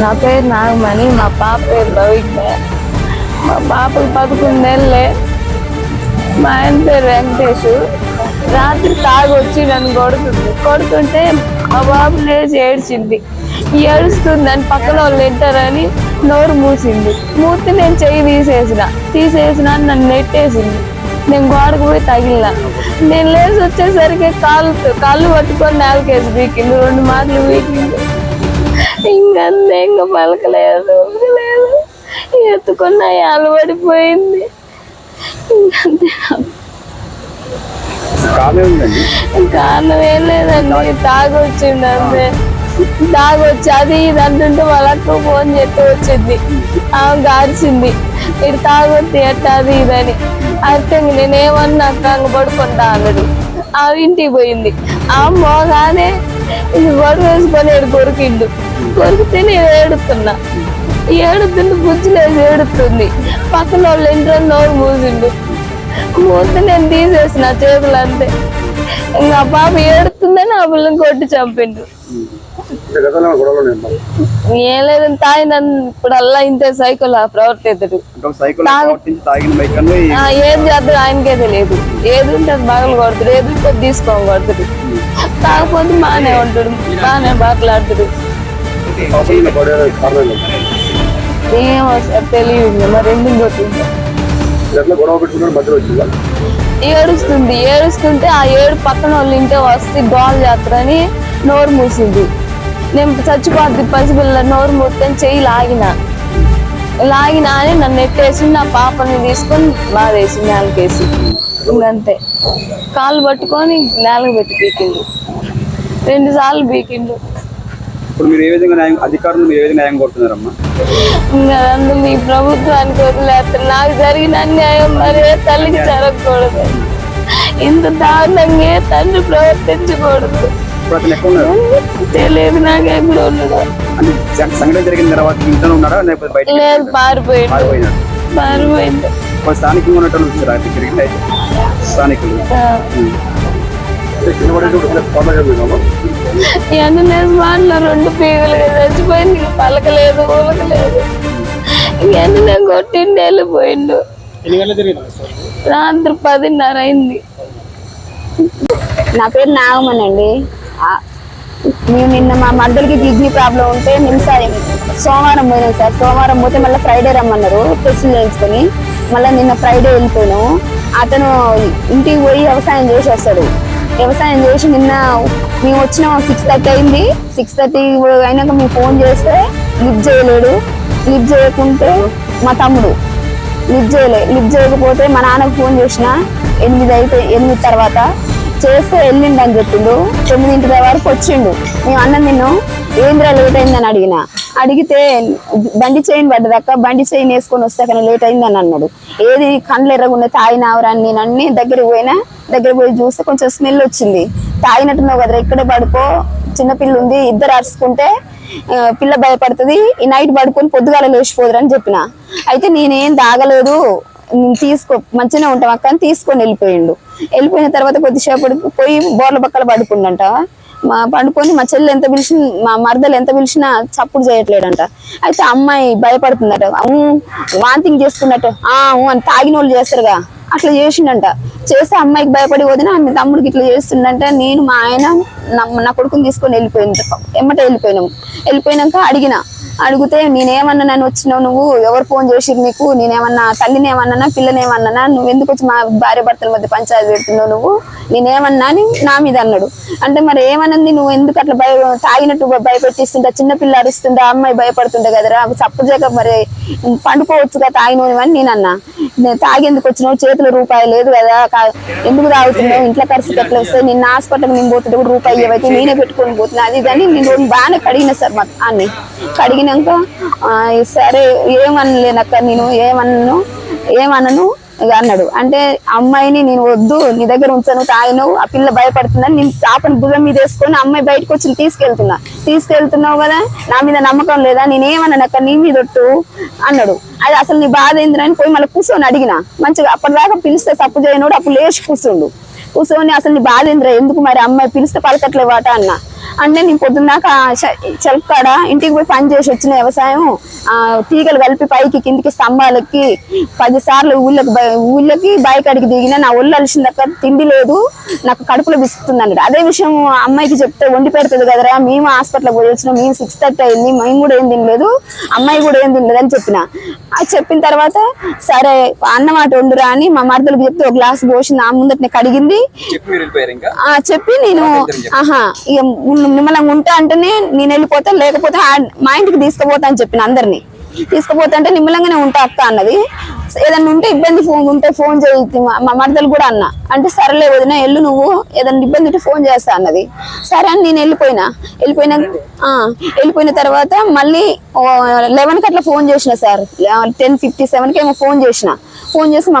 నా పేరు నాగమణి మా పాప పేరు భవిజ్ఞ మా పాపకు పదకొండేళ్ళే మా ఆయన పేరు వెంకటేష్ రాత్రి తాగొచ్చి నన్ను కొడుతుంది. కొడుతుంటే మా బాబు లేచి ఏడ్చింది. ఏడుస్తుందని పక్కన వాళ్ళు తింటారని నోరు మూసింది. మూతి నేను చెయ్యి తీసేసిన. తీసేసిన నన్ను నెట్టేసింది. నేను గోడకు పోయి తగిలిన. నేను లేచి వచ్చేసరికి కాళ్ళు కాళ్ళు పట్టుకొని నేలకేసి బీకింది రెండు మాటలు బీకింది ఇంకంతే ఇంకా పలకలేదు ఊరకలేదు ఎత్తుకున్న అలవడిపోయింది ఇంకంతే కారణం ఏం లేదండి తాగొచ్చిండు అంతే. తాగొచ్చి అది ఇది అంటుంటే వాళ్ళకు ఫోన్ చేస్తే వచ్చింది. ఆమె గార్చింది ఇటు తాగొచ్చి ఎట్ట అది ఇదని అయితే నేనేమన్నా కంగ పడుకుంటా అన్నాడు. ఆ ఇంటికి పోయింది. ఆ మోగానే ఇది గొడవ వేసుకొని ఏడు కొరికిండు. కొరికితే నేను ఏడుతున్నా. ఏడుతుంది బుజ్జిలేసి ఏడుతుంది. పక్కన వాళ్ళు ఇంట్లో నోరు మూసిండు. మూస్తే నేను తీసేసిన చేతులు అంతే ఇంకా పాప ఏడుతుందని ఆ పిల్లని కొట్టి చంపిండు. ఏం ఇప్పుడు అల్లా ఇంతే సైకిల్ ప్రవర్తిద్దుడు. ప్రవర్తించి తాగిన ఏం ఆయనకే తెలియదు ఏది ఉంటే అది బగలు కొడుతుడు ఏది ఉంటే అది తీసుకోని కొడుతుడు. కాకపోతే బాగానే ఉంటాడు బాగానే బాట్లాడుతుడు. తెలియదు మరి ఎందుకు ఏడుస్తుంది ఏడుస్తుంటే ఆ ఏడు పక్కన వాళ్ళు ఇంటే వస్తే గోల్ చేస్తారని నోరు మూసింది. నేను చచ్చిపోద్ది పసిపిల్ల నోరు మూస్తే చెయ్యి లాగిన. లాగిన అని నన్ను ఎట్టేసి నా పాపని తీసుకొని బాధేసి నేలకేసి. ఇంకంతే. కాళ్ళు పట్టుకొని నేలకు పెట్టి పీకిండు. రెండు సార్లు పీకిండు. ఇప్పుడు మీరు ఏ విధంగా న్యాయం అధికారులు మీరు ఏ విధంగా న్యాయం కోరుతున్నారమ్మా? ఇంకా అందు మీ ప్రభుత్వానికి వదిలేస్తారు నాకు జరిగిన అన్యాయం మరే తల్లికి జరగకూడదు. ఇంత దారుణంగా తండ్రి ప్రవర్తించకూడదు. ఇప్పుడు అతను ఎక్కడ ఉన్నారు? తెలియదు నాకు ఎక్కడ ఉన్నాడు అంటే జ- సంఘటన జరిగిన తర్వాత ఇంట్లో ఉన్నారా? లేకపోతే బయట లేదు పారిపోయిండు. పారిపోయినాడు. స్థానికంగా ఉన్నట్టు వచ్చారు అయితే తిరిగి అయితే. స్థానికులు. మాటలు రెండు పీగలు చచ్చిపోయింది. పలకలేదు ఊలకలేదు ఇవన్నీ నేను కొట్టిండి వెళ్ళిపోయిండు. రాత్రి పదిన్నర అయింది. నా పేరు నాగమన్ అండి మేము నిన్న మా మద్దరికి కిడ్నీ ప్రాబ్లం ఉంటే నిమిష సోమవారం పోయినాం సార్. సోమవారం పోతే మళ్ళీ ఫ్రైడే రమ్మన్నారు టెస్టులు చేయించుకొని మళ్ళీ నిన్న ఫ్రైడే వెళ్ళిపోయాను. అతను ఇంటికి పోయి వ్యవసాయం చేసి వస్తాడు వ్యవసాయం చేసి నిన్న మేము వచ్చిన సిక్స్ థర్టీ అయింది. సిక్స్ థర్టీ అయినాక మేము ఫోన్ చేస్తే లిఫ్ట్ చేయలేడు. లిఫ్ట్ చేయకుంటే మా తమ్ముడు లిఫ్ట్ చేయలే. లిఫ్ట్ చేయకపోతే మా నాన్నకు ఫోన్ చేసిన ఎనిమిది అయితే ఎనిమిది తర్వాత చేస్తే వెళ్ళిండు అని చెప్పిండు. తొమ్మిదింటి వరకు వచ్చిండు. మేము అన్నం నిన్ను ఏంద్రా లేట్ అయిందని అడిగిన. అడిగితే బండి చైన్ పడ్డదక్క బండి చైన్ వేసుకొని వస్తే కానీ లేట్ అయిందని అన్నాడు. ఏది కండ్లు ఎర్రగున్న తాగినావురా అని నేను అన్ని దగ్గరికి పోయినా. దగ్గర పోయి చూస్తే కొంచెం స్మెల్ వచ్చింది. తాగినట్టున్నావు కదరా ఇక్కడే పడుకో. చిన్నపిల్ల ఉంది ఇద్దరు అరుచుకుంటే పిల్ల భయపడుతుంది. ఈ నైట్ పడుకొని పొద్దుగాల లేచిపోదురు అని చెప్పిన. అయితే నేనేం తాగలేదు. తీసుకో మంచిగానే ఉంటాం అక్క అని తీసుకొని వెళ్ళిపోయిండు. వెళ్ళిపోయిన తర్వాత కొద్దిసేపు పోయి బోర్ల పక్కల పడుకుండంట. మా పండుకొని మా చెల్లి ఎంత పిలిచిన మా మరదలు ఎంత పిలిచినా చప్పుడు చేయట్లేడంట. అయితే అమ్మాయి భయపడుతుందట. వాంతింగ్ చేసుకున్నట్టు. ఆ ఊ అని తాగిన వాళ్ళు చేస్తారుగా. అట్లా చేసిండంట. చేస్తే అమ్మాయికి భయపడి వదిన మీ తమ్ముడికి ఇట్లా చేస్తుండంట. నేను మా ఆయన నా- కొడుకుని తీసుకొని వెళ్ళిపోయింది. ఎమ్మట వెళ్ళిపోయినాం. వెళ్ళిపోయినాక అడిగిన అడిగితే నేనేమన్నా నన్ను వచ్చినావు నువ్వు ఎవరు ఫోన్ చేసిరు నీకు? నేనేమన్నా తల్లిని ఏమన్నా పిల్లని ఏమన్నా నువ్వు ఎందుకు వచ్చి మా భార్య భర్తల మధ్య పంచాయతీ పెడుతున్నావు నువ్వు? నేనేమన్నా? అని నా మీద అన్నాడు. అంటే మరి ఏమన్నది? నువ్వు ఎందుకు అట్లా భయ తాగినట్టు భయపెట్టిస్తుంటా? చిన్న పిల్ల అమ్మాయి భయపడుతుండే కదరా? చప్పుడు చేయక మరి పండుకోవచ్చుగా తాగినోని అని నేను అన్నా నేను తాగేందుకు వచ్చినావు? చేతిలో రూపాయి లేదు కదా ఎందుకు తాగుతున్నావు? ఇంట్లో ఖర్చుకి ఎట్లా వస్తే నిన్న హాస్పిటల్ నేను పోతుంటే కూడా రూపాయి ఇవ్వైతే నేనే పెట్టుకొని పోతున్నా. అది కానీ నేను బాగానే కడిగిన సార్ మా అన్ని. కడిగినాక సరే ఏమనలేనక్క నేను ఏమన్నాను ఏమన్నాను అన్నాడు. అంటే అమ్మాయిని నేను వద్దు నీ దగ్గర ఉంచాను తాగిను ఆ పిల్ల భయపడుతుందని నేను పాపని భుజం మీద వేసుకొని అమ్మాయి బయటకు వచ్చి తీసుకెళ్తున్నా. తీసుకెళ్తున్నావు కదా నా మీద నమ్మకం లేదా? నేనేమన్నానక్క నీ మీద ఒట్టు? అన్నాడు. అది అసలు నీ బాధ ఏందని పోయి మళ్ళీ కూర్చొని అడిగిన. మంచిగా అప్పటిదాకా పిలిస్తే తప్పు చేయనోడు అప్పుడు లేచి కూర్చుండు. కూర్చొని అసలు నీ బాధ ఏందిరా? ఎందుకు మరి అమ్మాయి పిలిస్తే పలకట్లేవాట వాట అన్న. అంటే నేను పొద్దున్నాక చెలకాడ? ఇంటికి పోయి పని చేసి వచ్చిన వ్యవసాయం తీగలు కలిపి పైకి కిందికి స్తంభాలకి పది సార్లు ఊళ్ళకి ఊళ్ళకి బాయికాడికి దిగిన నా ఒళ్ళు అలిసిందక్క తిండి లేదు నాకు కడుపులో విసుకుతుంది అన్నాడు అదే విషయం అమ్మాయికి చెప్తే వండి పెడుతుంది కదరా మేము హాస్పిటల్ పోయి వచ్చినాం మేము సిక్స్ థర్టీ అయింది మేము కూడా ఏం తినలేదు అమ్మాయి కూడా ఏం తినలేదు అని చెప్పిన. అది చెప్పిన తర్వాత సరే అన్నం అటు వండురా అని మా మరదలకు చెప్తే ఒక గ్లాస్ పోసి నా ముందటనే కడిగింది. చెప్పి నేను ఆహా ఇక నిమ్మలంగా ఉంటా అంటేనే నేను వెళ్ళిపోతా లేకపోతే మా ఇంటికి తీసుకుపోతా అని చెప్పిన అందరినీ. తీసుకుపోతా అంటే నిమ్మలంగానే ఉంటా అక్క అన్నది. ఏదన్నా ఉంటే ఇబ్బంది ఫోన్ ఉంటే ఫోన్ చేయి మా- మరదలు కూడా అన్న. అంటే సరేలే వదిన ఎల్లు నువ్వు ఏదన్నా ఇబ్బంది ఉంటే ఫోన్ చేస్తా అన్నది. సరే అని నేను వెళ్ళిపోయినా. వెళ్ళిపోయినా ఆ, వెళ్ళిపోయిన తర్వాత మళ్ళీ లెవెన్కి అట్లా ఫోన్ చేసిన సార్. టెన్ ఫిఫ్టీ సెవెన్కి ఏమో ఫోన్ చేసిన. ఫోన్ చేసి